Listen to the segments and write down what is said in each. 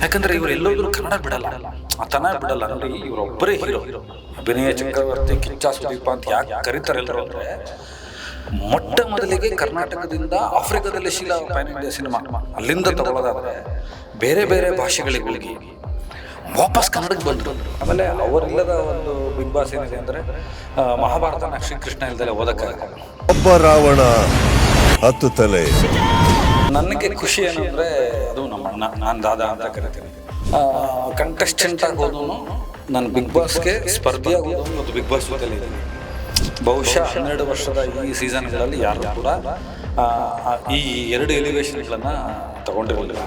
ಯಾಕಂದ್ರೆ ಇವ್ರು ಎಲ್ಲೋದ್ರು ಕನ್ನಡ ಬಿಡಲ್ಲ. ಆತನ ಬಿಡಲ್ಲ. ನೋಡಿ, ಇವರೊಬ್ಬರೇ ಹೀರೋ. ಅಭಿನಯ ಚಕ್ರವರ್ತಿ, ಕಿಚ್ಚ ಸುದೀಪ ಅಂತ ಯಾಕೆ ಕರೀತಾರೆ ಎಲ್ಲರೂ ಅಂದ್ರೆ, ಮೊಟ್ಟ ಮೊದಲಿಗೆ ಕರ್ನಾಟಕದಿಂದ ಆಫ್ರಿಕಾದಲ್ಲಿ ಶೀಲಾ ಪ್ಯಾನ್ ಇಂಡಿಯಾ ಸಿನಿಮಾ. ಅಲ್ಲಿಂದ ತಗೊಳ್ಳೋದಾದ್ರೆ, ಬೇರೆ ಬೇರೆ ಭಾಷೆಗಳಿಗೆ ಹೋಗಿ ವಾಪಸ್ ಕನ್ನಡಕ್ಕೆ ಬಂದರು. ಆಮೇಲೆ ಅವರಿಲ್ಲದ ಒಂದು ಬಿಗ್ ಬಾಸ್ ಏನಿದೆ ಅಂದರೆ ಮಹಾಭಾರತನ ಶ್ರೀಕೃಷ್ಣ ಇಲ್ದಲೆ ಓದಕ್ಕಾಗಲ್ಲ. ಒಬ್ಬ ರಾವಣ, ಹತ್ತು ತಲೆ. ನನಗೆ ಖುಷಿ ಏನಂದ್ರೆ ಅದು ನಮ್ಮ ಅಣ್ಣ ನಾನು ದಾದಾ ಅಂತ ಕರಿತೀನಿ. ಕಂಟೆಸ್ಟೆಂಟ್ ಆಗೋದು ನಾನು ಬಿಗ್ ಬಾಸ್ಗೆ ಸ್ಪರ್ಧಿಯಾಗೋದು ಮತ್ತು ಬಿಗ್ ಬಾಸ್ ಜೊತೆಲಿ ಬಹುಶಃ ಹನ್ನೆರಡು ವರ್ಷದ ಈ ಸೀಸನ್ಗಳಲ್ಲಿ ಯಾರು ಕೂಡ ಈ ಎರಡು ಎಲಿವೇಶನ್ಗಳನ್ನು ತಗೊಂಡಿರಲಿಲ್ಲ.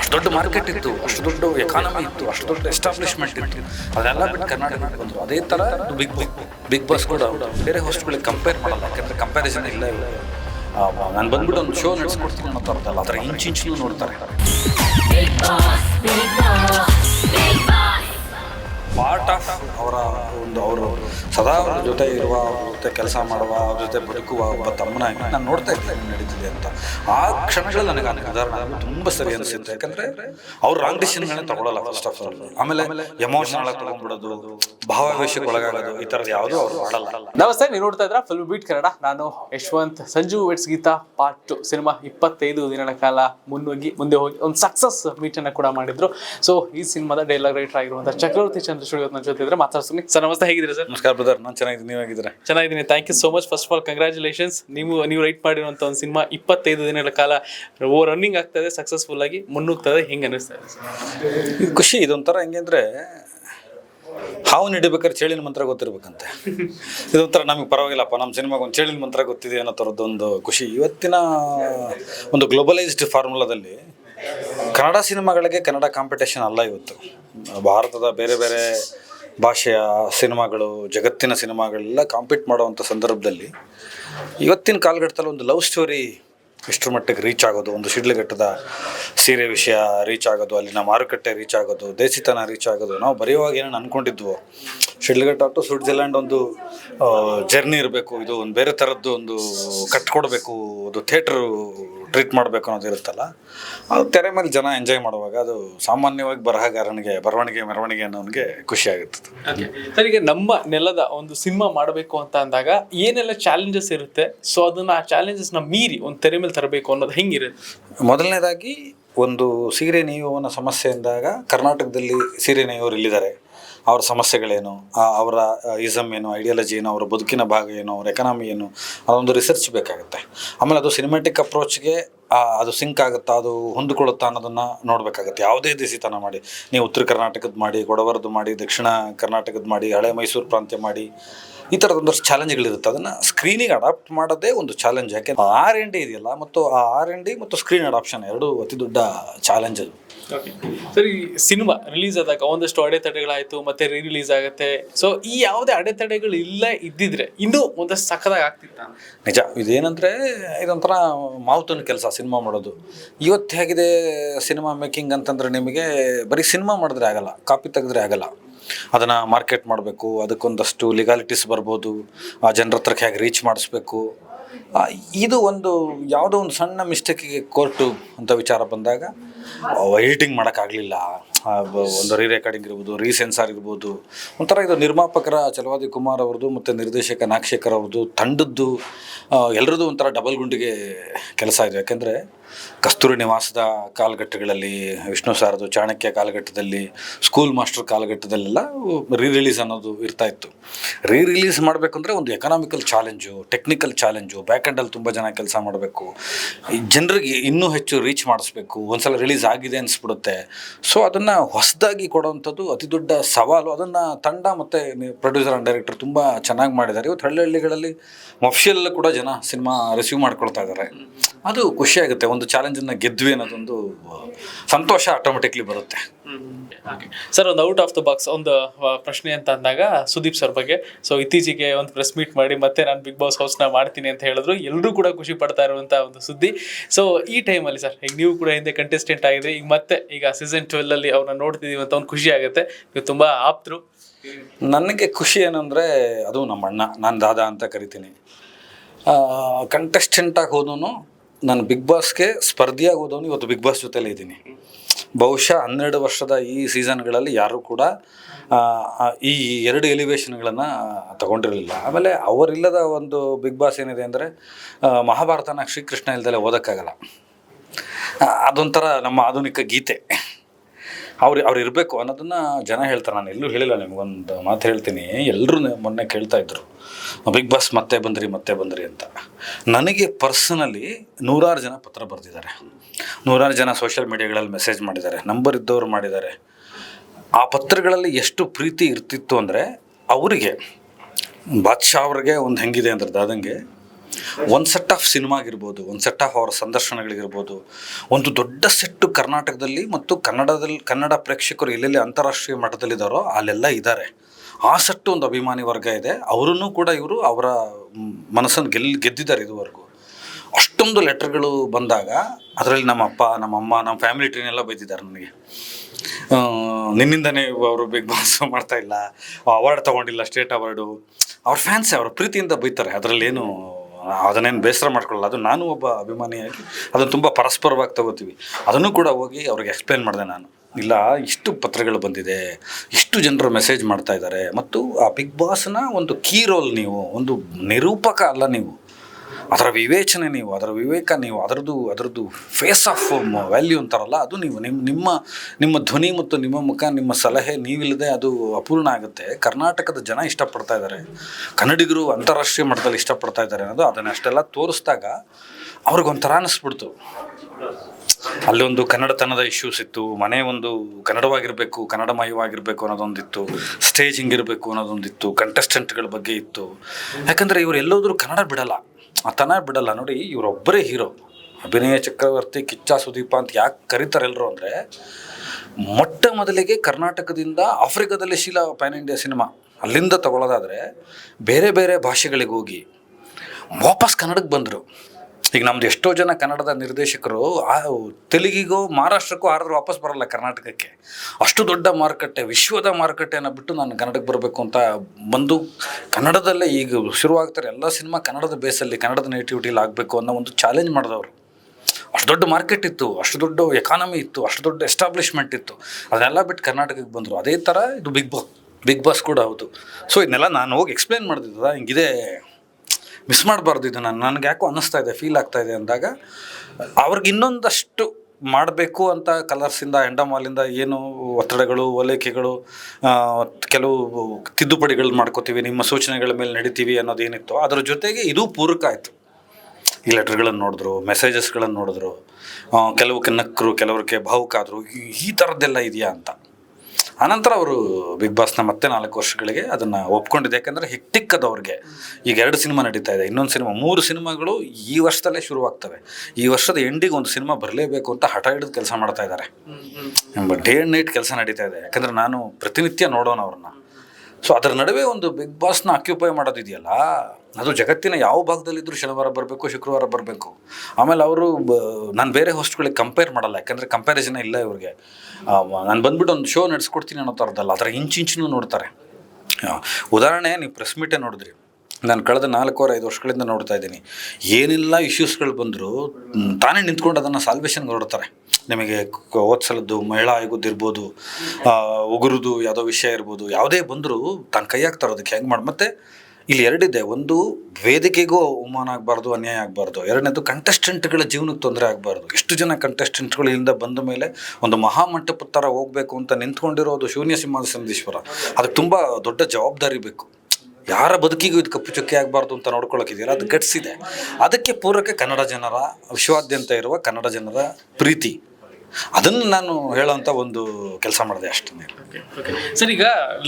ಅಷ್ಟು ದೊಡ್ಡ ಮಾರ್ಕೆಟ್ ಇತ್ತು ಅಷ್ಟು ದೊಡ್ಡ ಎಕಾನಮಿ ಇತ್ತು ಅಷ್ಟು ದೊಡ್ಡ ಎಸ್ಟಾಬ್ಲಿಷ್ಮೆಂಟ್ ಇತ್ತು. ಅದೆಲ್ಲ ಬಿಟ್ಟು ಕರ್ನಾಟಕಕ್ಕೆ ಬಂದರು. ಅದೇ ಥರ ಬಿಗ್ ಬಿಗ್ ಬಿಗ್ ಬಾಸ್ ಕೂಡ ಬೇರೆ ಹೋಸ್ಟ್ಗಳಿಗೆ ಕಂಪೇರ್ ಮಾಡಲ್ಲ. ಯಾಕಂದರೆ ಕಂಪ್ಯಾರಿಸನ್ ಇಲ್ಲ ಇಲ್ಲ ನಾನು ಬಂದ್ಬಿಟ್ಟು ಒಂದು ಶೋ ನಡೆಸ್ಕೊಡ್ತೀನಿ ಅನ್ನೋ ಥರದ್ದಲ್ಲ ಅದರ ಇಂಚು ಇಂಚು ನೋಡ್ತಾರೆ. ಪಾರ್ಟ್ ಆಫ್ ಅವರ ಒಂದು, ಅವರು ಸದಾ ಅವರ ಜೊತೆ ಇರುವ ಜೊತೆ ಕೆಲಸ ಮಾಡುವ ಅವ್ರ ಜೊತೆ ಬದುಕುವ ಒಬ್ಬ ತಮ್ಮನಾಗಿ ನಾನು ನೋಡ್ತಾ ಇದ್ದೆ ನಡೀತಿದೆ ಅಂತ. ಆ ಕ್ಷಣಗಳು ನನಗೆ ಆ ನಿರ್ಧಾರ ತುಂಬ ಸರಿ ಅನಿಸುತ್ತೆ. ಯಾಕಂದ್ರೆ ಅವ್ರು ರಾಂಗ್ ಡಿಸಿಷನ್ಗಳನ್ನ ತಗೊಳ್ಳಲ್ಲ ಫಸ್ಟ್ ಆಫ್ ಆಲ್ ಆಮೇಲೆ ಎಮೋಷನಲ್ ಆಗಿ ತಗೊಂಡ್ಬಿಡೋದು ಭಾವಾವೇಶಕ್ಕೆ ಒಳಗಾಗೋದು ಈ ಥರದ್ದು ಯಾವುದೂ ಅವ್ರು ಮಾಡಲ್ಲ. ನಮಸ್ತೆ ನೀವು ನೋಡ್ತಾ ಇದ್ರ ಫಿಲ್ಮ್ ಬೀಟ್ ಕನ್ನಡ ನಾನು Yashavanth Sanju weds Geetha part two cinema ಇಪ್ಪತ್ತೈದು ದಿನಗಳ ಕಾಲ ಮುನ್ನುಗ್ಗಿ ಮುಂದೆ ಹೋಗಿ ಒಂದು ಸಕ್ಸಸ್ ಮೀಟ್ ಅನ್ನ ಕೂಡ ಮಾಡಿದ್ರು. ಸೊ ಈ ಸಿನಿಮಾದ ಡೈಲಾಗ್ ರೈಟರ್ ಆಗಿರುವಂತಹ ಚಕ್ರವರ್ತಿ ಚಂದ್ರ ನನ್ನ ಜೊತೆ ಇದ್ರೆ ಮಾತಾಡ್ತೀನಿ ಸರ್ ನಮಸ್ತೆ ಹೇಗಿದ್ದೀರಾ ಸರ್? ನಮಸ್ಕಾರ ಬ್ರದರ್ ನಾನು ಚೆನ್ನಾಗಿದ್ದೀನಿ ನೀವಾಗಿದ್ದೀರಾ ಚೆನ್ನಾಗಿದ್ದೀನಿ. Thank you so much first of all congratulations ನೀವು ನೀವು ರೈಟ್ ಮಾಡಿರುವಂಥ ಒಂದು ಸಿನಿಮಾ ಇಪ್ಪತ್ತೈದು ದಿನಗಳ ಕಾಲ ಓ ರನ್ನಿಂಗ್ ಆಗ್ತದೆ ಸಕ್ಸಸ್ಫುಲ್ ಆಗಿ ಮುನ್ನುಗ್ತದೆ, ಹಿಂಗೆ ಅನ್ನಿಸ್ತಾ ಇದು. ಖುಷಿ, ಇದೊಂಥರ ಹೆಂಗೆ ಅಂದರೆ ಹಾವು ನೀಡಬೇಕಾದ್ರೆ ಚೇಳಿನ ಮಂತ್ರ ಗೊತ್ತಿರ್ಬೇಕಂತೆ. ಇದೊಂಥರ ನಮಗೆ ಪರವಾಗಿಲ್ಲಪ್ಪ, ನಮ್ಮ ಸಿನಿಮಾಗೆ ಒಂದು ಚೇಳಿನ ಮಂತ್ರ ಗೊತ್ತಿದೆ ಅನ್ನೋ ಥರದ್ದೊಂದು ಖುಷಿ. ಇವತ್ತಿನ ಒಂದು ಗ್ಲೋಬಲೈಸ್ಡ್ ಫಾರ್ಮುಲಾದಲ್ಲಿ ಕನ್ನಡ ಸಿನಿಮಾಗಳಿಗೆ ಕನ್ನಡ ಕಾಂಪಿಟೇಷನ್ ಅಲ್ಲ ಇವತ್ತು. ಭಾರತದ ಬೇರೆ ಬೇರೆ ಭಾಷೆಯ ಸಿನಿಮಾಗಳು, ಜಗತ್ತಿನ ಸಿನಿಮಾಗಳೆಲ್ಲ ಕಾಂಪೀಟ್ ಮಾಡುವಂಥ ಸಂದರ್ಭದಲ್ಲಿ ಇವತ್ತಿನ ಕಾಲಘಟ್ಟದಲ್ಲಿ ಒಂದು ಲವ್ ಸ್ಟೋರಿ ಇಷ್ಟರ ಮಟ್ಟಿಗೆ ರೀಚ್ ಆಗೋದು, ಒಂದು ಶಿಡ್ಲಘಟ್ಟದ ಸೀರೆ ವಿಷಯ ರೀಚ್ ಆಗೋದು, ಅಲ್ಲಿನ ಮಾರುಕಟ್ಟೆ ರೀಚ್ ಆಗೋದು ದೇಸಿತನ ರೀಚ್ ಆಗೋದು, ನಾವು ಬರೆಯುವಾಗ ಏನೇನು ಅಂದ್ಕೊಂಡಿದ್ವು ಶಿಡ್ಲಘಟ್ಟ ಟು ಸ್ವಿಟ್ಜರ್ಲ್ಯಾಂಡ್ ಒಂದು ಜರ್ನಿ ಇರಬೇಕು, ಇದು ಒಂದು ಬೇರೆ ಥರದ್ದು ಒಂದು ಕಟ್ಕೊಡ್ಬೇಕು, ಅದು ಥಿಯೇಟ್ರು ಟ್ರೀಟ್ ಮಾಡಬೇಕು ಅನ್ನೋದು ಇರುತ್ತಲ್ಲ ಅದು ತೆರೆ ಮೇಲೆ ಜನ ಎಂಜಾಯ್ ಮಾಡುವಾಗ ಅದು ಸಾಮಾನ್ಯವಾಗಿ ಬರಹಗಾರನಿಗೆ ಬರವಣಿಗೆ ಮೆರವಣಿಗೆ ಅನ್ನೋನಿಗೆ ಖುಷಿ ಆಗುತ್ತದೆ. ಸರ್ ಈಗ ನಮ್ಮ ನೆಲದ ಒಂದು ಸಿನಿಮಾ ಮಾಡಬೇಕು ಅಂತ ಅಂದಾಗ ಏನೆಲ್ಲ ಚಾಲೆಂಜಸ್ ಇರುತ್ತೆ? ಸೊ ಅದನ್ನ ಆ ಚಾಲೆಂಜಸ್ನ ಮೀರಿ ಒಂದು ತೆರೆ ಮೇಲೆ ತರಬೇಕು ಅನ್ನೋದು ಹೆಂಗಿರುತ್ತೆ? ಮೊದಲನೇದಾಗಿ ಒಂದು ಸೀರೆ ನೇಯುವವನ ಸಮಸ್ಯೆ ಅಂದಾಗ ಕರ್ನಾಟಕದಲ್ಲಿ ಸೀರೆ ನೇಯುವವರು ಇಲ್ಲಿದ್ದಾರೆ. ಅವರ ಸಮಸ್ಯೆಗಳೇನು ಅವರ ಇಸಮ್ ಏನು ಐಡಿಯಾಲಜಿ ಏನು, ಅವರ ಬದುಕಿನ ಭಾಗ ಏನು, ಅವ್ರ ಎಕನಾಮಿ ಏನು, ಅದೊಂದು ರಿಸರ್ಚ್ ಬೇಕಾಗುತ್ತೆ. ಆಮೇಲೆ ಅದು ಸಿನಿಮ್ಯಾಟಿಕ್ ಅಪ್ರೋಚ್ಗೆ ಅದು ಸಿಂಕ್ ಆಗುತ್ತಾ, ಅದು ಹೊಂದಿಕೊಳ್ಳುತ್ತಾ ಅನ್ನೋದನ್ನು ನೋಡಬೇಕಾಗುತ್ತೆ. ಯಾವುದೇ ದೇಸಿತನ ಮಾಡಿ, ನೀವು ಉತ್ತರ ಕರ್ನಾಟಕದ ಮಾಡಿ ಕೊಡವರದ್ದು ಮಾಡಿ, ದಕ್ಷಿಣ ಕರ್ನಾಟಕದ ಮಾಡಿ, ಹಳೆ ಮೈಸೂರು ಪ್ರಾಂತ್ಯ ಮಾಡಿ, ಈ ಥರದ ಒಂದಷ್ಟು ಚಾಲೆಂಜ್ಗಳಿರುತ್ತೆ ಅದನ್ನು ಸ್ಕ್ರೀನಿಗೆ ಅಡಾಪ್ಟ್ ಮಾಡೋದೇ ಒಂದು ಚಾಲೆಂಜ್ ಯಾಕೆ ಆರ್ ಎನ್ ಡಿ ಇದೆಯಲ್ಲ, ಮತ್ತು ಆ ಆರ್ ಎನ್ ಡಿ ಮತ್ತು ಸ್ಕ್ರೀನ್ ಅಡಾಪ್ಷನ್ ಎರಡು ಅತಿ ದೊಡ್ಡ ಚಾಲೆಂಜ್ ಅದು ಸರಿ ಸಿನಿಮಾ ರಿಲೀಸ್ ಆದಾಗ ಒಂದಷ್ಟು ಅಡೆತಡೆಗಳಾಯಿತು, ಮತ್ತೆ ರೀ ರಿಲೀಸ್ ಆಗುತ್ತೆ. ಸೊ ಈ ಯಾವುದೇ ಅಡೆತಡೆಗಳು ಇಲ್ಲ ಇದ್ದಿದ್ರೆ ಇನ್ನೂ ಒಂದಷ್ಟು ಸಖದಾಗ ಆಗ್ತಿತ್ತ? ನಿಜ. ಇದೇನಂದರೆ, ಇದೊಂಥರ ಮಾವುತನ ಕೆಲಸ ಸಿನಿಮಾ ಮಾಡೋದು. ಇವತ್ತು ಹೇಗಿದೆ ಸಿನಿಮಾ ಮೇಕಿಂಗ್ ಅಂತಂದರೆ ನಿಮಗೆ ಬರೀ ಸಿನಿಮಾ ಮಾಡಿದ್ರೆ ಆಗಲ್ಲ ಕಾಪಿ ತೆಗೆದ್ರೆ ಆಗಲ್ಲ. ಅದನ್ನು ಮಾರ್ಕೆಟ್ ಮಾಡಬೇಕು, ಅದಕ್ಕೊಂದಷ್ಟು ಲಿಗಾಲಿಟೀಸ್ ಬರ್ಬೋದು, ಆ ಜನರ ಹತ್ರಕ್ಕೆ ಹೇಗೆ ರೀಚ್ ಮಾಡಿಸ್ಬೇಕು. ಇದು ಒಂದು ಯಾವುದೋ ಒಂದು ಸಣ್ಣ ಮಿಸ್ಟೇಕಿಗೆ ಕೋರ್ಟು ಅಂತ ವಿಚಾರ ಬಂದಾಗ ಎಡಿಟಿಂಗ್ ಮಾಡೋಕ್ಕಾಗಲಿಲ್ಲ ಒಂದು ರೀ ರೆಕಾರ್ಡಿಂಗ್ ಇರ್ಬೋದು ರೀಸೆನ್ಸಾರ್ ಇರ್ಬೋದು, ಒಂಥರ ಇದು ನಿರ್ಮಾಪಕರ ಚಲವಾದಿ ಕುಮಾರ್ ಅವ್ರದ್ದು ಮತ್ತು ನಿರ್ದೇಶಕ ನಾಗಶೇಖರ್ ಅವ್ರದ್ದು ತಂಡದ್ದು ಎಲ್ಲರದ್ದು ಒಂಥರ ಡಬಲ್ ಗುಂಡಿಗೆ ಕೆಲಸ ಇದೆ. ಯಾಕೆಂದರೆ ಕಸ್ತೂರಿ ನಿವಾಸದ ಕಾಲಘಟ್ಟಗಳಲ್ಲಿ, ವಿಷ್ಣು ಸಾರದು ಚಾಣಕ್ಯ ಕಾಲಘಟ್ಟದಲ್ಲಿ ಸ್ಕೂಲ್ ಮಾಸ್ಟರ್ ಕಾಲಘಟ್ಟದಲ್ಲೆಲ್ಲ ರೀ ರಿಲೀಸ್ ಅನ್ನೋದು ಇರ್ತಾ ಇತ್ತು. ರೀ ರಿಲೀಸ್ ಮಾಡಬೇಕಂದ್ರೆ ಒಂದು economical challenge technical challenge back ಎಂಡಲ್ಲಿ ತುಂಬ ಜನ ಕೆಲಸ ಮಾಡಬೇಕು. ಜನರಿಗೆ ಇನ್ನೂ ಹೆಚ್ಚು ರೀಚ್ ಮಾಡಿಸ್ಬೇಕು, ಒಂದ್ಸಲ ರಿಲೀಸ್ ಆಗಿದೆ ಅನಿಸ್ಬಿಡುತ್ತೆ. ಸೊ ಅದನ್ನು ಹೊಸದಾಗಿ ಕೊಡೋವಂಥದ್ದು ಅತಿ ದೊಡ್ಡ ಸವಾಲು. ಅದನ್ನು ತಂಡ ಮತ್ತು ಪ್ರೊಡ್ಯೂಸರ್ ಆ್ಯಂಡ್ ಡೈರೆಕ್ಟರ್ ತುಂಬ ಚೆನ್ನಾಗಿ ಮಾಡಿದ್ದಾರೆ. ಇವತ್ತು ಹಳ್ಳಿ ಹಳ್ಳಿಗಳಲ್ಲಿ ಅಫಿಷಿಯಲ್ ಕೂಡ ಜನ ಸಿನಿಮಾ ರಿಸೀವ್ ಮಾಡ್ಕೊಳ್ತಾ ಇದ್ದಾರೆ. ಅದು ಖುಷಿಯಾಗುತ್ತೆ ಒಂದು ಚಾಲೆಂಜನ್ನು ಗೆದ್ವಿ ಅನ್ನೋದೊಂದು ಸಂತೋಷ ಆಟೋಮೆಟಿಕ್ಲಿ ಬರುತ್ತೆ. ಸರ್ ಒಂದು ಔಟ್ ಆಫ್ ದ ಬಾಕ್ಸ್ ಒಂದು ಪ್ರಶ್ನೆ ಅಂತ ಅಂದಾಗ ಸುದೀಪ್ ಸರ್ ಬಗ್ಗೆ. ಸೊ ಇತ್ತೀಚೆಗೆ ಒಂದು ಪ್ರೆಸ್ ಮೀಟ್ ಮಾಡಿ ಮತ್ತೆ ನಾನು ಬಿಗ್ ಬಾಸ್ ಹೌಸ್ನ ಮಾಡ್ತೀನಿ ಅಂತ ಹೇಳಿದ್ರು. ಎಲ್ಲರೂ ಕೂಡ ಖುಷಿ ಪಡ್ತಾ ಇರುವಂತ ಒಂದು ಸುದ್ದಿ. ಸೊ ಈ ಟೈಮಲ್ಲಿ ಸರ್ ಈಗ ನೀವು ಕೂಡ ಹಿಂದೆ ಕಂಟೆಸ್ಟೆಂಟ್ ಆಗಿದ್ರೆ ಈಗ ಮತ್ತೆ ಈಗ ಸೀಸನ್ ಟ್ವೆಲ್ ಅಲ್ಲಿ ಅವ್ರನ್ನ ನೋಡ್ತಿದೀವಿ ಅಂತ ಒಂದು ಖುಷಿ ಆಗುತ್ತೆ. ನೀವು ತುಂಬಾ ಆಪ್ತರು. ನನಗೆ ಖುಷಿ ಏನಂದರೆ ಅದು ನಮ್ಮ ಅಣ್ಣ ನಾನು ದಾದಾ ಅಂತ ಕರಿತೀನಿ. ಕಂಟೆಸ್ಟೆಂಟಾಗಿ ಹೋದವನು ನಾನು ಬಿಗ್ ಬಾಸ್ಗೆ ಸ್ಪರ್ಧಿಯಾಗಿ ಹೋದವನು ಇವತ್ತು ಬಿಗ್ ಬಾಸ್ ಜೊತೆಲೇ ಇದ್ದೀನಿ. ಬಹುಶಃ ಹನ್ನೆರಡು ವರ್ಷದ ಈ ಸೀಸನ್ಗಳಲ್ಲಿ ಯಾರೂ ಕೂಡ ಈ ಎರಡು ಎಲಿವೇಶನ್ಗಳನ್ನು ತಗೊಂಡಿರಲಿಲ್ಲ. ಆಮೇಲೆ ಅವರಿಲ್ಲದ ಒಂದು ಬಿಗ್ ಬಾಸ್ ಏನಿದೆ ಅಂದರೆ ಮಹಾಭಾರತನ ಶ್ರೀಕೃಷ್ಣ ಇಲ್ದಲೆ ಓದೋಕ್ಕಾಗಲ್ಲ. ಅದೊಂಥರ ನಮ್ಮ ಆಧುನಿಕ ಗೀತೆ. ಅವ್ರು ಅವ್ರು ಇರಬೇಕು ಅನ್ನೋದನ್ನ ಜನ ಹೇಳ್ತಾರೆ. ನಾನು ಎಲ್ಲೂ ಹೇಳಿಲ್ಲ ನಿಮ್ಗೊಂದು ಮಾತು ಹೇಳ್ತೀನಿ. ಎಲ್ಲರೂ ಮೊನ್ನೆ ಕೇಳ್ತಾ ಇದ್ರು. ಬಿಗ್ ಬಾಸ್ ಮತ್ತೆ ಬಂದ್ರಿ ಮತ್ತೆ ಬಂದ್ರಿ ಅಂತ. ನನಗೆ ಪರ್ಸನಲಿ ನೂರಾರು ಜನ ಪತ್ರ ಬರೆದಿದ್ದಾರೆ. ನೂರಾರು ಜನ ಸೋಷಿಯಲ್ ಮೀಡಿಯಾಗಳಲ್ಲಿ ಮೆಸೇಜ್ ಮಾಡಿದ್ದಾರೆ. ನಂಬರ್ ಇದ್ದವರು ಮಾಡಿದ್ದಾರೆ. ಆ ಪತ್ರಗಳಲ್ಲಿ ಎಷ್ಟು ಪ್ರೀತಿ ಇರ್ತಿತ್ತು ಅಂದರೆ, ಅವರಿಗೆ, ಬಾದ್ಶಾ ಅವ್ರಿಗೆ ಒಂದು ಹೆಂಗಿದೆ ಅಂದ್ರೆ ದಾದಂಗೆ ಒಂದು ಸೆಟ್ ಆಫ್ ಸಿನಿಮಾಗಿರ್ಬೋದು ಒಂದು ಸೆಟ್ ಆಫ್ ಅವರ ಸಂದರ್ಶನಗಳಿಗಿರ್ಬೋದು ಒಂದು ದೊಡ್ಡ ಸೆಟ್ಟು ಕರ್ನಾಟಕದಲ್ಲಿ ಮತ್ತು ಕನ್ನಡದಲ್ಲಿ, ಕನ್ನಡ ಪ್ರೇಕ್ಷಕರು ಎಲ್ಲೆಲ್ಲಿ ಅಂತಾರಾಷ್ಟ್ರೀಯ ಮಟ್ಟದಲ್ಲಿದ್ದಾರೋ ಅಲ್ಲೆಲ್ಲ ಇದ್ದಾರೆ. ಆ ಸೆಟ್ಟು ಒಂದು ಅಭಿಮಾನಿ ವರ್ಗ ಇದೆ. ಅವರನ್ನು ಕೂಡ ಇವರು ಅವರ ಮನಸ್ಸನ್ನು ಗೆಲ್, ಗೆದ್ದಿದ್ದಾರೆ ಇದುವರೆಗೂ. ಅಷ್ಟೊಂದು ಲೆಟರ್ಗಳು ಬಂದಾಗ ಅದರಲ್ಲಿ ನಮ್ಮ ಅಪ್ಪ, ನಮ್ಮ ಅಮ್ಮ, ನಮ್ಮ ಫ್ಯಾಮಿಲಿ ಟ್ರೀನೆಲ್ಲ ಬೈದಿದ್ದಾರೆ ನನಗೆ. ನಿನ್ನಿಂದನೇ ಅವರು ಬಿಗ್ ಬಾಸ್ ಮಾಡ್ತಾ ಇಲ್ಲ ಅವಾರ್ಡ್ ತಗೊಂಡಿಲ್ಲ ಸ್ಟೇಟ್ ಅವಾರ್ಡು ಅವ್ರ ಫ್ಯಾನ್ಸೇ ಅವ್ರ ಪ್ರೀತಿಯಿಂದ ಬೈತಾರೆ. ಅದರಲ್ಲೇನು ಅದನ್ನೇನು ಬೇಸರ ಮಾಡ್ಕೊಳ್ಳಲ್ಲ. ಅದು ನಾನು ಒಬ್ಬ ಅಭಿಮಾನಿಯಾಗಿ ಅದನ್ನು ತುಂಬ ಪರಸ್ಪರವಾಗಿ ತಗೋತೀವಿ. ಅದನ್ನು ಕೂಡ ಹೋಗಿ ಅವ್ರಿಗೆ ಎಕ್ಸ್ಪ್ಲೇನ್ ಮಾಡಿದೆ ನಾನು. ಇಲ್ಲ, ಇಷ್ಟು ಪತ್ರಗಳು ಬಂದಿದೆ, ಇಷ್ಟು ಜನರು ಮೆಸೇಜ್ ಮಾಡ್ತಾ ಇದ್ದಾರೆ. ಮತ್ತು ಆ ಬಿಗ್ ಬಾಸ್ನ ಒಂದು ಕೀ ರೋಲ್ ನೀವು, ಒಂದು ನಿರೂಪಕ ಅಲ್ಲ ನೀವು. ಅದರ ವಿವೇಚನೆ ನೀವು, ಅದರ ವಿವೇಕ ನೀವು, ಅದರದ್ದು ಅದರದ್ದು ಫೇಸ್ ಆಫ್ ವ್ಯಾಲ್ಯೂ ಅಂತಾರಲ್ಲ, ಅದು ನೀವು ನಿಮ್ಮ ನಿಮ್ಮ ನಿಮ್ಮ ಧ್ವನಿ ಮತ್ತು ನಿಮ್ಮ ಮುಖ, ನಿಮ್ಮ ಸಲಹೆ ನೀವಿಲ್ಲದೆ ಅದು ಅಪೂರ್ಣ ಆಗುತ್ತೆ. ಕರ್ನಾಟಕದ ಜನ ಇಷ್ಟಪಡ್ತಾ ಇದ್ದಾರೆ. ಕನ್ನಡಿಗರು ಅಂತಾರಾಷ್ಟ್ರೀಯ ಮಟ್ಟದಲ್ಲಿ ಇಷ್ಟಪಡ್ತಾ ಇದ್ದಾರೆ ಅನ್ನೋದು ಅದನ್ನು ಅಷ್ಟೆಲ್ಲ ತೋರಿಸಿದಾಗ ಅವ್ರಿಗೊಂಥರ ಅನ್ನಿಸ್ಬಿಡ್ತು ಅಲ್ಲೊಂದು ಕನ್ನಡತನದ ಇಶ್ಯೂಸ್ ಇತ್ತು ಮನೆ ಒಂದು ಕನ್ನಡವಾಗಿರಬೇಕು, ಕನ್ನಡಮಯವಾಗಿರಬೇಕು ಅನ್ನೋದೊಂದಿತ್ತು ಸ್ಟೇಜ್ ಹಿಂಗಿರಬೇಕು ಅನ್ನೋದೊಂದಿತ್ತು ಕಂಟೆಸ್ಟೆಂಟ್ಗಳ ಬಗ್ಗೆ ಇತ್ತು. ಯಾಕಂದರೆ ಇವರು ಎಲ್ಲೋದ್ರೂ ಕನ್ನಡ ಬಿಡಲ್ಲ. ಆ ತನ ಬಿಡಲ್ಲ. ನೋಡಿ, ಇವರೊಬ್ಬರೇ ಹೀರೋ. ಅಭಿನಯ ಚಕ್ರವರ್ತಿ, ಕಿಚ್ಚ, ಸುದೀಪ ಅಂತ ಯಾಕೆ ಕರೀತಾರೆ ಎಲ್ಲರೂ ಅಂದರೆ, ಮೊಟ್ಟ ಮೊದಲಿಗೆ ಕರ್ನಾಟಕದಿಂದ ಆಫ್ರಿಕಾದಲ್ಲಿ ಶೀಲಾ ಪ್ಯಾನ್ ಇಂಡಿಯಾ ಸಿನಿಮಾ ಅಲ್ಲಿಂದ ತಗೊಳ್ಳೋದಾದರೆ ಬೇರೆ ಬೇರೆ ಭಾಷೆಗಳಿಗೆ ಹೋಗಿ ವಾಪಸ್ ಕನ್ನಡಕ್ಕೆ ಬಂದರು. ಈಗ ನಮ್ದು ಎಷ್ಟೋ ಜನ ಕನ್ನಡದ ನಿರ್ದೇಶಕರು ಆ ತೆಲುಗಿಗೋ ಮಹಾರಾಷ್ಟ್ರಕ್ಕೂ ಹಾರಿದ್ರೆ ವಾಪಸ್ ಬರಲ್ಲ ಕರ್ನಾಟಕಕ್ಕೆ. ಅಷ್ಟು ದೊಡ್ಡ ಮಾರುಕಟ್ಟೆ, ವಿಶ್ವದ ಮಾರುಕಟ್ಟೆಯನ್ನು ಬಿಟ್ಟು ನಾನು ಕನ್ನಡಕ್ಕೆ ಬರಬೇಕು ಅಂತ ಬಂದು ಕನ್ನಡದಲ್ಲೇ ಈಗ ಶುರುವಾಗ್ತಾರೆ ಎಲ್ಲ ಸಿನಿಮಾ ಕನ್ನಡದ ಬೇಸಲ್ಲಿ, ಕನ್ನಡದ ನೇಟಿವಿಟಿಲಿ ಆಗಬೇಕು ಅನ್ನೋ ಒಂದು ಚಾಲೆಂಜ್ ಮಾಡಿದವರು. ಅಷ್ಟು ದೊಡ್ಡ ಮಾರ್ಕೆಟ್ ಇತ್ತು, ಅಷ್ಟು ದೊಡ್ಡ ಎಕಾನಮಿ ಇತ್ತು, ಅಷ್ಟು ದೊಡ್ಡ ಎಸ್ಟಾಬ್ಲಿಷ್ಮೆಂಟ್ ಇತ್ತು. ಅದನ್ನೆಲ್ಲ ಬಿಟ್ಟು ಕರ್ನಾಟಕಕ್ಕೆ ಬಂದರು. ಅದೇ ಥರ ಇದು ಬಿಗ್ ಬಾಸ್ ಬಿಗ್ ಬಾಸ್ ಕೂಡ ಹೌದು. ಸೊ ಇದನ್ನೆಲ್ಲ ನಾನು ಹೋಗಿ ಎಕ್ಸ್ಪ್ಲೇನ್ ಮಾಡ್ತಿದ್ದ ಹಿಂಗಿದೆ ಮಿಸ್ ಮಾಡಬಾರ್ದು ಇದು ನಾನು. ನನಗೆ ಯಾಕೋ ಅನ್ನಿಸ್ತಾ ಇದೆ ಫೀಲ್ ಆಗ್ತಾ ಇದೆ ಅಂದಾಗ, ಅವ್ರಿಗೆ ಇನ್ನೊಂದಷ್ಟು ಮಾಡಬೇಕು ಅಂತ ಕಲರ್ಸಿಂದ ಎಂಡಮಾಲಿಂದ ಏನು ಒತ್ತಡಗಳು, ಓಲೈಕೆಗಳು ಕೆಲವು ತಿದ್ದುಪಡಿಗಳು ಮಾಡ್ಕೋತೀವಿ, ನಿಮ್ಮ ಸೂಚನೆಗಳ ಮೇಲೆ ನಡಿತೀವಿ ಅನ್ನೋದೇನಿತ್ತು ಅದರ ಜೊತೆಗೆ ಇದು ಪೂರಕ ಆಯಿತು. ಈ ಲೆಟರ್ಗಳನ್ನು ನೋಡಿದ್ರು, ಮೆಸೇಜಸ್ಗಳನ್ನು ನೋಡಿದ್ರು ಕೆಲವು ನಕ್ಕರು ಕೆಲವರಿಗೆ ಭಾವುಕ ಆದರು ಈ ಥರದ್ದೆಲ್ಲ ಇದೆಯಾ ಅಂತ. ಆನಂತರ ಅವರು ಬಿಗ್ ಬಾಸ್ನ ಮತ್ತೆ ನಾಲ್ಕು ವರ್ಷಗಳಿಗೆ ಅದನ್ನು ಒಪ್ಕೊಂಡಿದೆ. ಯಾಕಂದರೆ ಹೆಕ್ಟಿಕ್ ಅದು ಅವ್ರಿಗೆ. ಈಗ ಎರಡು ಸಿನಿಮಾ ನಡೀತಾ ಇದೆ. ಇನ್ನೊಂದು ಸಿನಿಮಾ ಮೂರು ಸಿನಿಮಾಗಳು ಈ ವರ್ಷದಲ್ಲೇ ಶುರುವಾಗ್ತವೆ. ಈ ವರ್ಷದ ಎಂಡಿಗೆ ಒಂದು ಸಿನಿಮಾ ಬರಲೇಬೇಕು ಅಂತ ಹಠ ಹಿಡಿದು ಕೆಲಸ ಮಾಡ್ತಾ ಇದ್ದಾರೆ. ಡೇ ಆ್ಯಂಡ್ ನೈಟ್ ಕೆಲಸ ನಡೀತಾ ಇದೆ. ಯಾಕಂದರೆ ನಾನು ಪ್ರತಿನಿತ್ಯ ನೋಡೋಣ ಅವ್ರನ್ನ. ಸೊ ಅದರ ನಡುವೆ ಒಂದು ಬಿಗ್ ಬಾಸ್ನ ಆಕ್ಯುಪೈ ಮಾಡೋದಿದೆಯಲ್ಲ, ಅದು ಜಗತ್ತಿನ ಯಾವ ಭಾಗದಲ್ಲಿದ್ದರೂ ಶನಿವಾರ ಬರಬೇಕು, ಶುಕ್ರವಾರ ಬರಬೇಕು. ಆಮೇಲೆ ಅವರು ನಾನು ಬೇರೆ ಹೋಸ್ಟ್ಗಳಿಗೆ ಕಂಪೇರ್ ಮಾಡಲ್ಲ, ಯಾಕಂದರೆ ಕಂಪ್ಯಾರಿಸನ್ ಇಲ್ಲ ಇವ್ರಿಗೆ. ನಾನು ಬಂದ್ಬಿಟ್ಟು ಒಂದು ಶೋ ನಡೆಸ್ಕೊಡ್ತೀನಿ ಅನ್ನೋ ಥರದ್ದಲ್ಲ ಅದರ ಇಂಚಿಂಚಿನೂ ನೋಡ್ತಾರೆ. ಉದಾಹರಣೆ ನೀವು ಪ್ರೆಸ್ ಮೀಟೇ ನೋಡಿದ್ರಿ. ನಾನು ಕಳೆದ ನಾಲ್ಕೂವರೆ, ಐದು ವರ್ಷಗಳಿಂದ ನೋಡ್ತಾ ಇದ್ದೀನಿ. ಏನೆಲ್ಲ ಇಶ್ಯೂಸ್ಗಳು ಬಂದರೂ ತಾನೇ ನಿಂತ್ಕೊಂಡು ಅದನ್ನು ಸಾಲ್ವೇಷನ್ಗೆ ಹೊರಡ್ತಾರೆ. ನಿಮಗೆ ಓದ್ಸಲದ್ದು ಮಹಿಳಾ ಆಯೋಗದ್ದು ಇರ್ಬೋದು ಉಗುರುದು ಯಾವುದೋ ವಿಷಯ ಇರ್ಬೋದು, ಯಾವುದೇ ಬಂದರೂ ತನ್ನ ಕೈ ಹಾಕ್ತಾರೆ ಅದಕ್ಕೆ ಹೆಂಗೆ ಮಾಡಿ, ಮತ್ತು ಇಲ್ಲಿ ಎರಡಿದೆ, ಒಂದು ವೇದಿಕೆಗೂ ಅವಮಾನ ಆಗಬಾರ್ದು, ಅನ್ಯಾಯ ಆಗಬಾರ್ದು. ಎರಡನೇದು ಕಂಟೆಸ್ಟೆಂಟ್ಗಳ ಜೀವನಕ್ಕೆ ತೊಂದರೆ ಆಗಬಾರ್ದು. ಎಷ್ಟು ಜನ ಕಂಟೆಸ್ಟೆಂಟ್ಗಳು ಇಲ್ಲಿಂದ ಬಂದ ಮೇಲೆ ಒಂದು ಮಹಾಮಂಟಪದ ಥರ ಹೋಗಬೇಕು ಅಂತ ನಿಂತ್ಕೊಂಡಿರೋದು ಶೂನ್ಯ ಸಿಂಹಾಸನದೀಶ್ವರ. ಅದಕ್ಕೆ ತುಂಬ ದೊಡ್ಡ ಜವಾಬ್ದಾರಿ ಬೇಕು. ಯಾರ ಬದುಕಿಗೂ ಇದು ಕಪ್ಪು ಚುಕ್ಕಿ ಆಗಬಾರ್ದು ಅಂತ ನೋಡ್ಕೊಳ್ಳೋಕ್ಕಿದೆಯಲ್ಲ ಅದು ಗಟ್ಸಿದೆ ಅದಕ್ಕೆ ಪೂರಕ ಕನ್ನಡ ಜನರ ವಿಶ್ವಾದ್ಯಂತ ಇರುವ ಕನ್ನಡ ಜನರ ಪ್ರೀತಿ. ಅದನ್ನು ನಾನು ಹೇಳೋಂಥ ಒಂದು ಕೆಲಸ ಮಾಡಿದೆ ಅಷ್ಟೇ. ಸರ್ ಈಗ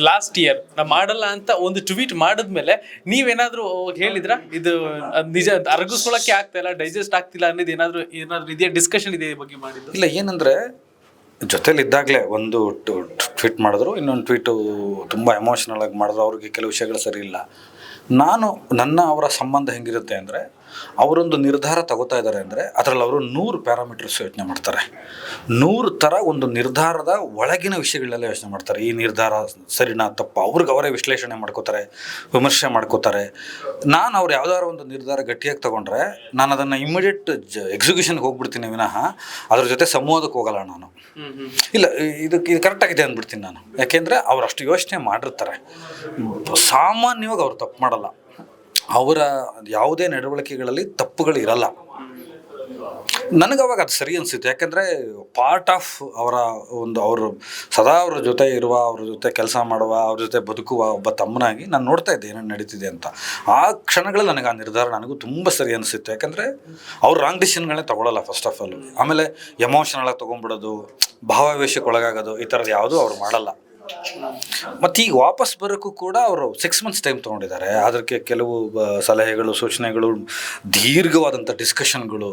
ಲಾಸ್ಟ್ ಇಯರ್ ನಾ ಮಾಡಲ್ಲ ಅಂತ ಒಂದು ಟ್ವೀಟ್ ಮಾಡಿದ್ಮೇಲೆ ನೀವೇನಾದ್ರೂ ಹೇಳಿದ್ರ? ಇದು ಅದ್ ನಿಜ ಅರಗಿಸ್ಕೊಳಕ್ಕೆ ಆಗ್ತಾ ಇಲ್ಲ ಡೈಜೆಸ್ಟ್ ಆಗ್ತಿಲ್ಲ ಅನ್ನೋದು ಏನಾದ್ರೂ ಏನಾದ್ರೂ ಇದೆಯಾ? ಡಿಸ್ಕಷನ್ ಇದೆ ಈ ಬಗ್ಗೆ ಮಾಡಿದ್ದು? ಇಲ್ಲ ಏನಂದರೆ ಜೊತೆಲಿದ್ದಾಗಲೇ ಒಂದು ಟ್ವೀಟ್ ಮಾಡಿದ್ರು, ಇನ್ನೊಂದು ಟ್ವೀಟು ತುಂಬ ಎಮೋಷ್ನಲ್ ಆಗಿ ಮಾಡಿದ್ರು, ಅವ್ರಿಗೆ ಕೆಲವು ವಿಷಯಗಳು ಸರಿ ಇಲ್ಲ. ನಾನು ನನ್ನ ಅವರ ಸಂಬಂಧ ಹೆಂಗಿರುತ್ತೆ ಅಂದರೆ ಅವರೊಂದು ನಿರ್ಧಾರ ತಗೋತಾ ಇದ್ದಾರೆ ಅಂದರೆ ಅದರಲ್ಲಿ ಅವರು ನೂರು ಪ್ಯಾರಾಮೀಟರ್ಸ್ ಯೋಚನೆ ಮಾಡ್ತಾರೆ. ನೂರು ಥರ ಒಂದು ನಿರ್ಧಾರದ ಒಳಗಿನ ವಿಷಯಗಳೆಲ್ಲ ಯೋಚನೆ ಮಾಡ್ತಾರೆ. ಈ ನಿರ್ಧಾರ ಸರಿನಾ ತಪ್ಪ? ಅವ್ರಿಗೆ ಅವರೇ ವಿಶ್ಲೇಷಣೆ ಮಾಡ್ಕೋತಾರೆ ವಿಮರ್ಶೆ ಮಾಡ್ಕೋತಾರೆ. ನಾನು ಅವ್ರು ಯಾವುದಾದ್ರು ಒಂದು ನಿರ್ಧಾರ ಗಟ್ಟಿಯಾಗಿ ತಗೊಂಡ್ರೆ ನಾನು ಅದನ್ನು ಇಮಿಡಿಯೇಟ್ ಜ ಎಕ್ಸಿಕ್ಯೂಷನ್ಗೆ ಹೋಗ್ಬಿಡ್ತೀನಿ ವಿನಃ ಅದ್ರ ಜೊತೆ ಸಂವಾದಕ್ಕೆ ಹೋಗಲ್ಲ ನಾನು. ಇಲ್ಲ ಇದಕ್ಕೆ ಇದು ಕರೆಕ್ಟಾಗಿದೆ ಅಂದ್ಬಿಡ್ತೀನಿ ನಾನು. ಯಾಕೆಂದರೆ ಅವ್ರು ಅಷ್ಟು ಯೋಚನೆ ಮಾಡಿರ್ತಾರೆ. ಸಾಮಾನ್ಯವಾಗಿ ಅವ್ರು ತಪ್ಪು ಮಾಡಲ್ಲ. ಅವರ ಯಾವುದೇ ನಡವಳಿಕೆಗಳಲ್ಲಿ ತಪ್ಪುಗಳು ಇರಲ್ಲ. ನನಗೆ ಅವಾಗ ಅದು ಸರಿ ಅನಿಸುತ್ತೆ. ಯಾಕೆಂದರೆ ಪಾರ್ಟ್ ಆಫ್ ಅವರ ಒಂದು ಅವರು ಸದಾ ಅವ್ರ ಜೊತೆ ಇರುವ, ಅವ್ರ ಜೊತೆ ಕೆಲಸ ಮಾಡುವ, ಅವ್ರ ಜೊತೆ ಬದುಕುವ ಒಬ್ಬ ತಮ್ಮನಾಗಿ ನಾನು ನೋಡ್ತಾ ಇದ್ದೆ ಏನೇನು ನಡೀತಿದೆ ಅಂತ. ಆ ಕ್ಷಣಗಳಲ್ಲಿ ನನಗೆ ಆ ನಿರ್ಧಾರ ನನಗೂ ತುಂಬ ಸರಿ ಅನಿಸುತ್ತೆ. ಯಾಕಂದರೆ ಅವ್ರು ರಾಂಗ್ ಡಿಸಿಷನ್ಗಳೇ ತೊಗೊಳಲ್ಲ ಫಸ್ಟ್ ಆಫ್ ಆಲ್ ಆಮೇಲೆ ಎಮೋಷನಲ್ ಆಗಿ ತೊಗೊಂಡ್ಬಿಡೋದು, ಭಾವಾವೇಶಕ್ಕೆ ಒಳಗಾಗೋದು, ಈ ಥರದ್ದು ಯಾವುದೂ ಅವ್ರು ಮಾಡಲ್ಲ. ಮತ್ತು ಈಗ ವಾಪಸ್ ಬರೋಕ್ಕೂ ಕೂಡ ಅವರು ಸಿಕ್ಸ್ ಮಂತ್ಸ್ ಟೈಮ್ ತೊಗೊಂಡಿದ್ದಾರೆ. ಅದಕ್ಕೆ ಕೆಲವು ಬ- ಸಲಹೆಗಳು ಸೂಚನೆಗಳು ದೀರ್ಘವಾದಂಥ ಡಿಸ್ಕಷನ್ಗಳು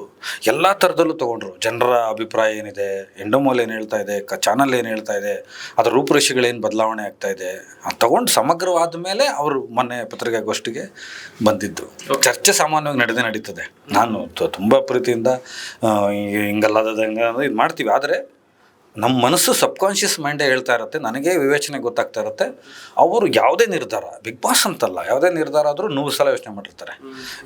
ಎಲ್ಲ ಥರದಲ್ಲೂ ತೊಗೊಂಡ್ರು. ಜನರ ಅಭಿಪ್ರಾಯ ಏನಿದೆ ಎಂಡೋಮೋಲ್ ಏನು ಹೇಳ್ತಾ ಇದೆ ಕ ಚಾನಲ್ ಏನು ಹೇಳ್ತಾ ಇದೆ ಅದರ ರೂಪುರೇಷೆಗಳೇನು ಬದಲಾವಣೆ ಆಗ್ತಾ ಇದೆ ಅದು ತಗೊಂಡು ಸಮಗ್ರವಾದ ಮೇಲೆ ಅವರು ಮೊನ್ನೆ ಪತ್ರಿಕಾಗೋಷ್ಠಿಗೆ ಬಂದಿದ್ದು ಚರ್ಚೆ ಸಾಮಾನ್ಯವಾಗಿ ನಡೆದೇ ನಡೀತದೆ. ನಾನು ತುಂಬ ಪ್ರೀತಿಯಿಂದ ಹಿಂಗಲ್ಲದಂಗೆ ಇದು ಮಾಡ್ತೀವಿ. ಆದರೆ ನಮ್ಮ ಮನಸ್ಸು ಸಬ್ಕಾನ್ಷಿಯಸ್ ಮೈಂಡೇ ಹೇಳ್ತಾ ಇರುತ್ತೆ ನನಗೆ ವಿವೇಚನೆ ಗೊತ್ತಾಗ್ತಾ ಇರುತ್ತೆ. ಅವರು ಯಾವುದೇ ನಿರ್ಧಾರ ಬಿಗ್ ಬಾಸ್ ಅಂತಲ್ಲ ಯಾವುದೇ ನಿರ್ಧಾರ ಆದರೂ ನೂರು ಸಲ ಯೋಚನೆ ಮಾಡಿರ್ತಾರೆ.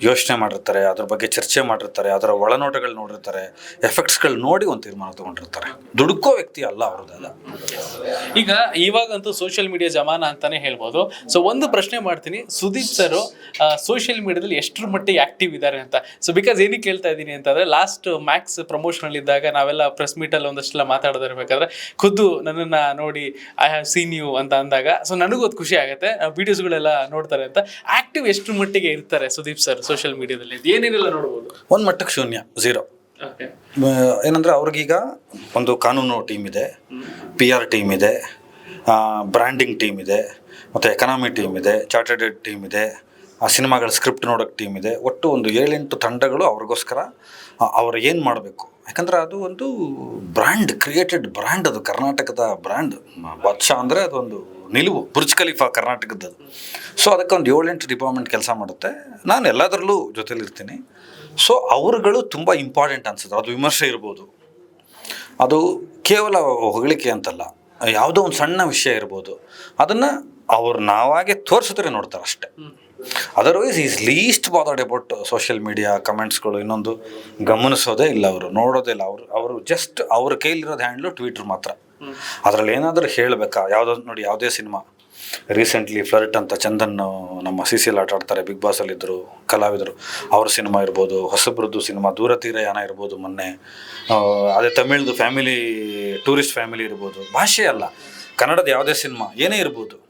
ಯೋಚನೆ ಮಾಡಿರ್ತಾರೆ ಅದ್ರ ಬಗ್ಗೆ ಚರ್ಚೆ ಮಾಡಿರ್ತಾರೆ ಅದರ ಒಳನೋಟಗಳು ನೋಡಿರ್ತಾರೆ ಎಫೆಕ್ಟ್ಸ್ಗಳು ನೋಡಿ ಒಂದು ತೀರ್ಮಾನ ತಗೊಂಡಿರ್ತಾರೆ. ದುಡುಕೋ ವ್ಯಕ್ತಿ ಅಲ್ಲ ಅವ್ರದ್ದೆಲ್ಲ ಈಗ ಇವಾಗಂತೂ ಸೋಷಿಯಲ್ ಮೀಡಿಯಾ ಜಮಾನ ಅಂತಾನೆ ಹೇಳ್ಬೋದು. ಸೊ ಒಂದು ಪ್ರಶ್ನೆ ಮಾಡ್ತೀನಿ. ಸುದೀಪ್ ಸರ್ ಸೋಷಿಯಲ್ ಮೀಡಿಯಾದಲ್ಲಿ ಎಷ್ಟರ ಮಟ್ಟಿಗೆ ಆಕ್ಟಿವ್ ಇದ್ದಾರೆ ಅಂತ. ಸೊ ಬಿಕಾಸ್ ಏನಕ್ಕೆ ಹೇಳ್ತಾ ಇದ್ದೀನಿ ಅಂತಂದ್ರೆ ಲಾಸ್ಟ್ ಮ್ಯಾಕ್ಸ್ ಪ್ರಮೋಷನ್ ಇದ್ದಾಗ ನಾವೆಲ್ಲ ಪ್ರೆಸ್ ಮೀಟಲ್ಲಿ ಒಂದಷ್ಟೆಲ್ಲ ಒಂದಷ್ಟೆಲ್ಲ ಮಾತಾಡೋದಿರ್ಬೇಕಾದ್ರೆ ಖುದ್ದು ನನ್ನನ್ನ ನೋಡಿ ಐ ಹ್ಯಾವ್ ಸೀನ್ ಯು ಅಂತ ಅಂದಾಗ ಸೊ ನನಗೂ ಅದು ಖುಷಿ ಆಗುತ್ತೆ. ವೀಡಿಯೋಸ್ಗಳೆಲ್ಲ ನೋಡ್ತಾರೆ ಅಂತ. ಆಕ್ಟಿವ್ ಎಷ್ಟು ಮಟ್ಟಿಗೆ ಇರ್ತಾರೆ ಸುದೀಪ್ ಸರ್ ಸೋಷಿಯಲ್ ಮೀಡಿಯಾದಲ್ಲಿ ಏನೇನೆಲ್ಲ ನೋಡ್ಬೋದು? ಒಂದು ಮಟ್ಟಕ್ಕೆ ಶೂನ್ಯ ಝೀರೋ ಏನಂದ್ರೆ ಏನಂದರೆ ಅವ್ರಿಗೀಗ ಒಂದು ಕಾನೂನು ಟೀಮ್ ಇದೆ ಪಿ ಆರ್ ಟೀಮ್ ಇದೆ ಬ್ರ್ಯಾಂಡಿಂಗ್ ಟೀಮ್ ಇದೆ ಮತ್ತು ಎಕನಾಮಿ ಟೀಮ್ ಇದೆ ಚಾರ್ಟೆಡ್ ಟೀಮ್ ಇದೆ ಆ ಸಿನಿಮಾಗಳ ಸ್ಕ್ರಿಪ್ಟ್ ನೋಡೋಕ್ಕೆ ಟೀಮ್ ಇದೆ. ಒಟ್ಟು ಒಂದು ಏಳೆಂಟು ತಂಡಗಳು ಅವ್ರಿಗೋಸ್ಕರ ಅವ್ರು ಏನು ಮಾಡಬೇಕು? ಯಾಕಂದರೆ ಅದು ಒಂದು ಬ್ರ್ಯಾಂಡ್ ಕ್ರಿಯೇಟೆಡ್ ಬ್ರ್ಯಾಂಡ್ ಅದು, ಕರ್ನಾಟಕದ ಬ್ರ್ಯಾಂಡ್. ಬಾದ್ಶಾ ಅಂದರೆ ಅದೊಂದು ನಿಲುವು, ಬುರ್ಜ್ ಖಲೀಫಾ ಕರ್ನಾಟಕದ್ದು ಸೊ ಅದಕ್ಕೆ ಒಂದು ಏಳೆಂಟು ಡಿಪಾರ್ಟ್ಮೆಂಟ್ ಕೆಲಸ ಮಾಡುತ್ತೆ. ನಾನು ಎಲ್ಲದರಲ್ಲೂ ಜೊತೆಲಿರ್ತೀನಿ. ಸೊ ಅವರುಗಳು ತುಂಬ ಇಂಪಾರ್ಟೆಂಟ್ ಅನ್ಸುತ್ತೆ. ಅದು ವಿಮರ್ಶೆ ಇರ್ಬೋದು. ಅದು ಕೇವಲ ಹೊಗಳಿಕೆ ಅಂತಲ್ಲ. ಯಾವುದೋ ಒಂದು ಸಣ್ಣ ವಿಷಯ ಇರ್ಬೋದು. ಅದನ್ನು ಅವ್ರು ನಾವಾಗೆ ತೋರಿಸಿದ್ರೆ ನೋಡ್ತಾರೆ ಅಷ್ಟೇ otherwise is least bothered about social media ಕಮೆಂಟ್ಸ್ಗಳು ಇನ್ನೊಂದು ಗಮನಿಸೋದೇ ಇಲ್ಲ ಅವರು, ನೋಡೋದೇ ಇಲ್ಲ. ಅವರು ಅವರು ಜಸ್ಟ್ ಅವ್ರ ಕೈಲಿರೋದು ಹ್ಯಾಂಡ್ಲು ಟ್ವಿಟ್ರ್ ಮಾತ್ರ. ಅದರಲ್ಲಿ ಏನಾದರೂ ಹೇಳಬೇಕಾ? ಯಾವುದೋ ನೋಡಿ, ಯಾವುದೇ ಸಿನಿಮಾ. ರೀಸೆಂಟ್ಲಿ ಫ್ಲರ್ಟ್ ಅಂತ ಚಂದನ್ ನಮ್ಮ ಸಿ ಸಿ ಎಲ್ ಆಟ ಆಡ್ತಾರೆ ಬಿಗ್ ಬಾಸಲ್ಲಿದ್ದರು ಕಲಾವಿದರು. ಅವ್ರ ಸಿನಿಮಾ ಇರ್ಬೋದು, ಹೊಸಬ್ರದ್ದು ಸಿನಿಮಾ, ದೂರ ತೀರಯಾನ ಇರ್ಬೋದು ಮೊನ್ನೆ. ಅದೇ ತಮಿಳ್ದು ಫ್ಯಾಮಿಲಿ ಟೂರಿಸ್ಟ್ ಫ್ಯಾಮಿಲಿ ಇರ್ಬೋದು. ಭಾಷೆ ಅಲ್ಲ. ಕನ್ನಡದ ಯಾವುದೇ ಸಿನಿಮಾ, ಏನೇ ಇರ್ಬೋದು.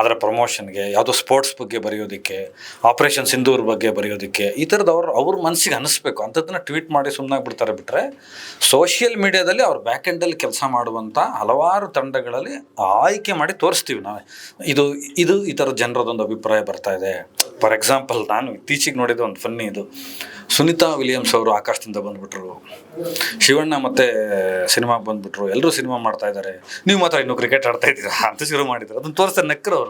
ಅದರ ಪ್ರಮೋಷನ್ಗೆ, ಯಾವುದೋ ಸ್ಪೋರ್ಟ್ಸ್ ಬಗ್ಗೆ ಬರೆಯೋದಕ್ಕೆ ಆಪರೇಷನ್ ಸಿಂಧೂರ್ ಬಗ್ಗೆ ಬರೆಯೋದಕ್ಕೆ, ಈ ಥರದ್ದು ಅವ್ರು, ಅವ್ರ ಮನಸ್ಸಿಗೆ ಅನಿಸ್ಬೇಕು. ಅಂಥದ್ದನ್ನ ಟ್ವೀಟ್ ಮಾಡಿ ಸುಮ್ಮನಾಗಿ ಬಿಡ್ತಾರೆ ಬಿಟ್ಟರೆ ಸೋಷಿಯಲ್ ಮೀಡಿಯಾದಲ್ಲಿ ಅವ್ರ ಬ್ಯಾಕ್ ಎಂಡಲ್ಲಿ ಕೆಲಸ ಮಾಡುವಂಥ ಹಲವಾರು ತಂಡಗಳಲ್ಲಿ ಆಯ್ಕೆ ಮಾಡಿ ತೋರಿಸ್ತೀವಿ ನಾವು. ಇದು ಇದು ಈ ಥರ ಜನರದೊಂದು ಅಭಿಪ್ರಾಯ ಬರ್ತಾ ಇದೆ. ಫಾರ್ ಎಕ್ಸಾಂಪಲ್ ನಾನು ಇತ್ತೀಚೆಗೆ ನೋಡಿದ ಒಂದು ಫನ್ನಿ ಇದು. ಸುನಿತಾ ವಿಲಿಯಮ್ಸ್ ಅವರು ಆಕಾಶದಿಂದ ಬಂದ್ಬಿಟ್ರು. ಶಿವಣ್ಣ ಮತ್ತೆ ಸಿನಿಮಾ ಬಂದ್ಬಿಟ್ರು. ಎಲ್ಲರೂ ಸಿನಿಮಾ ಮಾಡ್ತಾ ಇದ್ದಾರೆ ನೀವು ಮಾತ್ರ ಇನ್ನೂ ಕ್ರಿಕೆಟ್ ಆಡ್ತಾ ಇದ್ದೀರಾ? ಅಂತ ಶುರು ಮಾಡಿದ್ರು. ಅದನ್ನು ತೋರಿಸ್ತಾರೆ ನೆಕ್ಕರು ಅವರು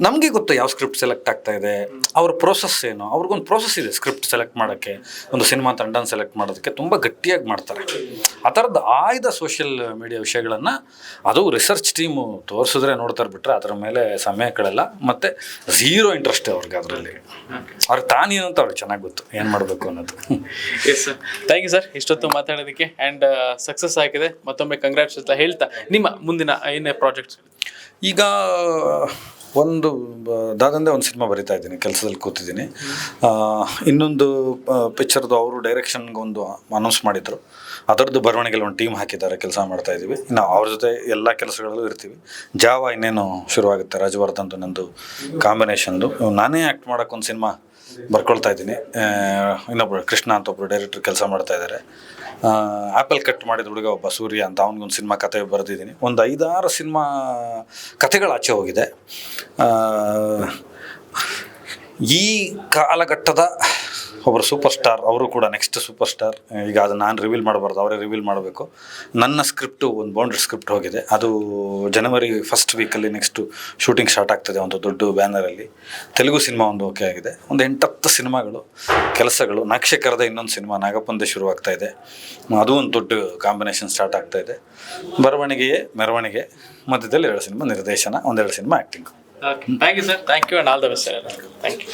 ನಮಗೆ ಗೊತ್ತು ಯಾವ ಸ್ಕ್ರಿಪ್ಟ್ ಸೆಲೆಕ್ಟ್ ಆಗ್ತಾ ಇದೆ. ಅವ್ರ ಪ್ರೋಸೆಸ್ ಏನು? ಅವ್ರಿಗೊಂದು ಪ್ರೋಸೆಸ್ ಇದೆ ಸ್ಕ್ರಿಪ್ಟ್ ಸೆಲೆಕ್ಟ್ ಮಾಡೋಕ್ಕೆ. ಒಂದು ಸಿನಿಮಾ ತಂಡನ ಸೆಲೆಕ್ಟ್ ಮಾಡೋದಕ್ಕೆ ತುಂಬ ಗಟ್ಟಿಯಾಗಿ ಮಾಡ್ತಾರೆ. ಆ ಥರದ್ದು ಆಯ್ದ ಸೋಷಿಯಲ್ ಮೀಡಿಯಾ ವಿಷಯಗಳನ್ನು ಅದು ರಿಸರ್ಚ್ ಟೀಮು ತೋರಿಸಿದ್ರೆ ನೋಡ್ತಾರೆ ಬಿಟ್ಟರೆ ಅದರ ಮೇಲೆ ಸಮಯ ಕಳೆಲ್ಲ ಮತ್ತು ಝೀರೋ ಇಂಟ್ರೆಸ್ಟ್ ಅವ್ರಿಗೆ ಅದರಲ್ಲಿ. ಅವ್ರಿಗೆ ತಾನೇನು ಅಂತ ಅವ್ರಿಗೆ ಚೆನ್ನಾಗಿ ಗೊತ್ತು. ಏನು ಮಾಡಬೇಕು ಅನ್ನೋದು. Yes sir thank you sir ಇಷ್ಟೊತ್ತು ಮಾತಾಡೋದಕ್ಕೆ ಆ್ಯಂಡ್ ಸಕ್ಸಸ್ ಆಗಿದೆ. ಮತ್ತೊಮ್ಮೆ ಕಂಗ್ರಾಟ್ಸ್ ಅಂತ ಹೇಳ್ತಾ ನಿಮ್ಮ ಮುಂದಿನ ಏನೇ ಪ್ರಾಜೆಕ್ಟ್ಸ್ ಈಗ ಒಂದು ದಾದಂದೆ ಒಂದು ಸಿನಿಮಾ ಬರಿತಾ ಇದ್ದೀನಿ, ಕೆಲಸದಲ್ಲಿ ಕೂತಿದ್ದೀನಿ. ಇನ್ನೊಂದು ಪಿಕ್ಚರ್ದು ಅವರು ಡೈರೆಕ್ಷನ್ಗೆ ಒಂದು ಅನೌನ್ಸ್ ಮಾಡಿದರು. ಅದರದ್ದು ಬರವಣಿಗೆಯಲ್ಲಿ ಒಂದು ಟೀಮ್ ಹಾಕಿದ್ದಾರೆ, ಕೆಲಸ ಮಾಡ್ತಾ ಇದ್ದೀವಿ ಇನ್ನು ಅವ್ರ ಜೊತೆ ಎಲ್ಲ ಕೆಲಸಗಳಲ್ಲೂ ಇರ್ತೀವಿ. ಜಾವ ಇನ್ನೇನು ಶುರುವಾಗುತ್ತೆ ರಾಜವರ್ಧನ್ದು ನಂದು ಕಾಂಬಿನೇಷನ್ದು ನಾನೇ ಆ್ಯಕ್ಟ್ ಮಾಡೋಕ್ಕೊಂದು ಸಿನಿಮಾ ಬರ್ಕೊಳ್ತಾ ಇದ್ದೀನಿ. ಇನ್ನೊಬ್ಬರು ಕೃಷ್ಣ ಅಂತ ಒಬ್ಬರು ಡೈರೆಕ್ಟರ್ ಕೆಲಸ ಮಾಡ್ತಾ ಇದ್ದಾರೆ ಆ್ಯಪಲ್ ಕಟ್ ಮಾಡಿದ ಹುಡುಗ ಒಬ್ಬ ಸೂರ್ಯ ಅಂತ ಅವನಿಗೊಂದು ಸಿನಿಮಾ ಕತೆ ಬರೆದಿದ್ದೀನಿ. ಒಂದು ಐದಾರು ಸಿನಿಮಾ ಕತೆಗಳು ಆಚೆ ಹೋಗಿದೆ. ಈ ಕಾಲಘಟ್ಟದ ಒಬ್ಬರು ಸೂಪರ್ ಸ್ಟಾರ್ ಅವರು ಕೂಡ ನೆಕ್ಸ್ಟ್ ಸೂಪರ್ ಸ್ಟಾರ್ ಈಗ ಅದು ನಾನು ರಿವೀಲ್ ಮಾಡಬಾರ್ದು, ಅವರೇ ರಿವೀಲ್ ಮಾಡಬೇಕು. ನನ್ನ ಸ್ಕ್ರಿಪ್ಟು ಒಂದು ಬೌಂಡ್ರಿ ಸ್ಕ್ರಿಪ್ಟ್ ಹೋಗಿದೆ. ಅದು ಜನವರಿ ಫಸ್ಟ್ ವೀಕಲ್ಲಿ ನೆಕ್ಸ್ಟು ಶೂಟಿಂಗ್ ಸ್ಟಾರ್ಟ್ ಆಗ್ತದೆ ಒಂದು ದೊಡ್ಡ ಬ್ಯಾನರಲ್ಲಿ ತೆಲುಗು ಸಿನಿಮಾ ಒಂದು ಓಕೆ ಆಗಿದೆ. ಒಂದು ಎಂಟತ್ತು ಸಿನಿಮಾಗಳು, ಕೆಲಸಗಳು. ನಕ್ಷಕರದ ಇನ್ನೊಂದು ಸಿನಿಮಾ, ನಾಗಪ್ಪಂದೇ ಶುರುವಾಗ್ತಾ ಇದೆ. ಅದು ಒಂದು ದೊಡ್ಡ ಕಾಂಬಿನೇಷನ್ ಸ್ಟಾರ್ಟ್ ಆಗ್ತಾ ಇದೆ. ಬರವಣಿಗೆಯೇ ಮೆರವಣಿಗೆ, ಮಧ್ಯದಲ್ಲಿ ಎರಡು ಸಿನಿಮಾ, ನಿರ್ದೇಶನ, ಒಂದೆರಡು cinema acting thank you sir thank you and all the best sir thank you